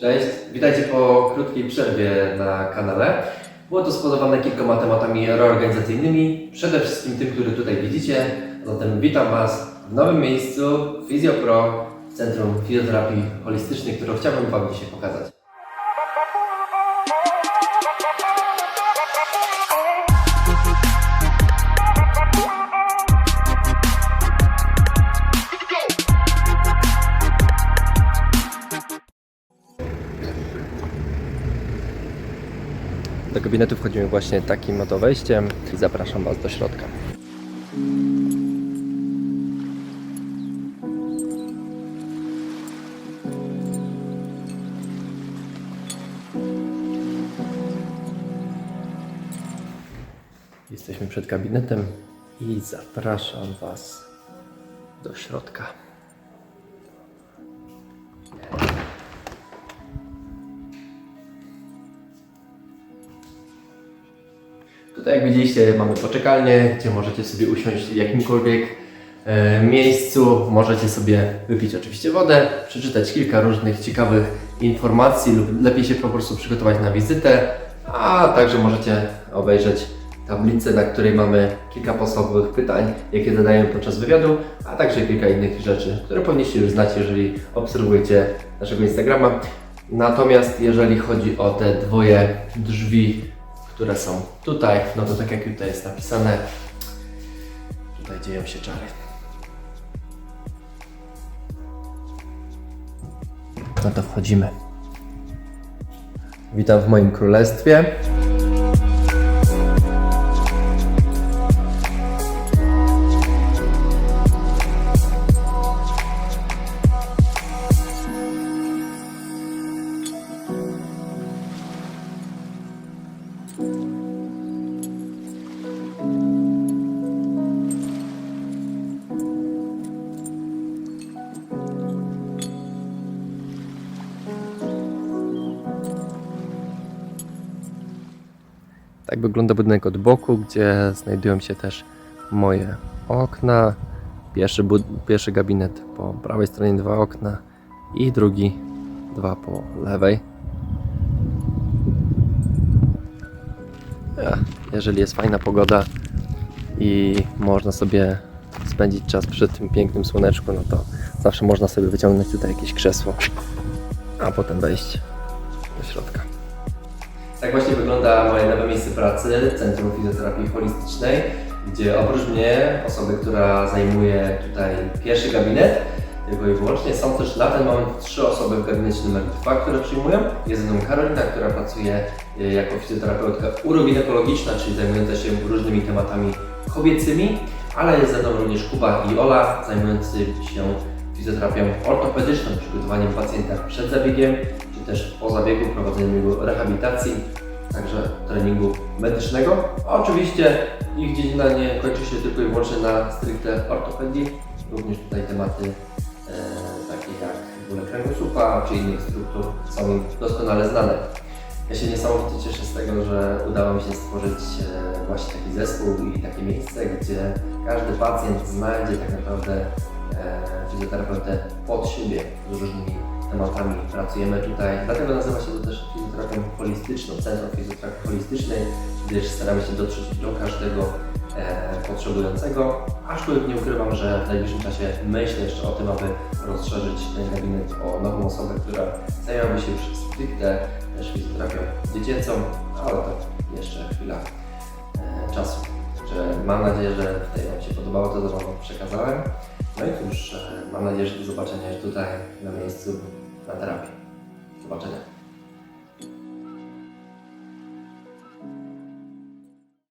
Cześć, witajcie po krótkiej przerwie na kanale. Było to spowodowane kilkoma tematami reorganizacyjnymi, przede wszystkim tym, który tutaj widzicie. Zatem witam Was w nowym miejscu FizjoPro Centrum Fizjoterapii Holistycznej, które chciałbym Wam dzisiaj pokazać. Do gabinetu wchodzimy właśnie takim oto wejściem zapraszam Was do środka. Jesteśmy przed gabinetem i zapraszam Was do środka. Tutaj jak widzieliście mamy poczekalnię, gdzie możecie sobie usiąść w jakimkolwiek e, miejscu. Możecie sobie wypić oczywiście wodę, przeczytać kilka różnych ciekawych informacji lub lepiej się po prostu przygotować na wizytę, a także możecie obejrzeć tablicę, na której mamy kilka podstawowych pytań, jakie zadaję podczas wywiadu, a także kilka innych rzeczy, które powinniście już znać, jeżeli obserwujecie naszego Instagrama. Natomiast jeżeli chodzi o te dwoje drzwi, które są tutaj, no to tak jak tutaj jest napisane, tutaj dzieją się czary. No to wchodzimy. Witam w moim królestwie. Tak wygląda budynek od boku, gdzie znajdują się też moje okna. Pierwszy, pierwszy gabinet po prawej stronie dwa okna i drugi dwa po lewej. Ja, jeżeli jest fajna pogoda i można sobie spędzić czas przy tym pięknym słoneczku, no to zawsze można sobie wyciągnąć tutaj jakieś krzesło, a potem wejść. Tak właśnie wygląda moje nowe miejsce pracy, Centrum Fizjoterapii Holistycznej, gdzie oprócz mnie, osoby, która zajmuje tutaj pierwszy gabinet, tylko i wyłącznie, są też na ten moment trzy osoby w gabinecie numer dwa, które przyjmują. Jest ze mną Karolina, która pracuje e, jako fizjoterapeutka uroginekologiczna, czyli zajmująca się różnymi tematami kobiecymi, ale jest ze mną również Kuba i Ola, zajmujący się fizjoterapią ortopedyczną, przygotowaniem pacjenta przed zabiegiem, też po zabiegu, prowadzeniem jego rehabilitacji, także treningu medycznego. Oczywiście ich dziedzina nie kończy się tylko i wyłącznie na stricte ortopedii, również tutaj tematy e, takie jak bóle kręgosłupa czy innych struktur są im doskonale znane. Ja się niesamowicie cieszę z tego, że udało mi się stworzyć e, właśnie taki zespół i takie miejsce, gdzie każdy pacjent znajdzie tak naprawdę e, fizjoterapeutę pod siebie z różnymi tematami. Pracujemy tutaj, dlatego nazywa się to też fizjoterapią holistyczną, Centrum Fizjoterapii Holistycznej, gdyż staramy się dotrzeć do każdego e, potrzebującego, aczkolwiek nie ukrywam, że w najbliższym czasie myślę jeszcze o tym, aby rozszerzyć ten gabinet o nową osobę, która zajęłaby się stricte też fizjoterapią dziecięcą, ale to jeszcze chwila e, czasu. Także mam nadzieję, że tutaj Wam się podobało to, co Wam przekazałem. No i cóż, e, mam nadzieję, że do zobaczenia tutaj na miejscu 来再来一遍到这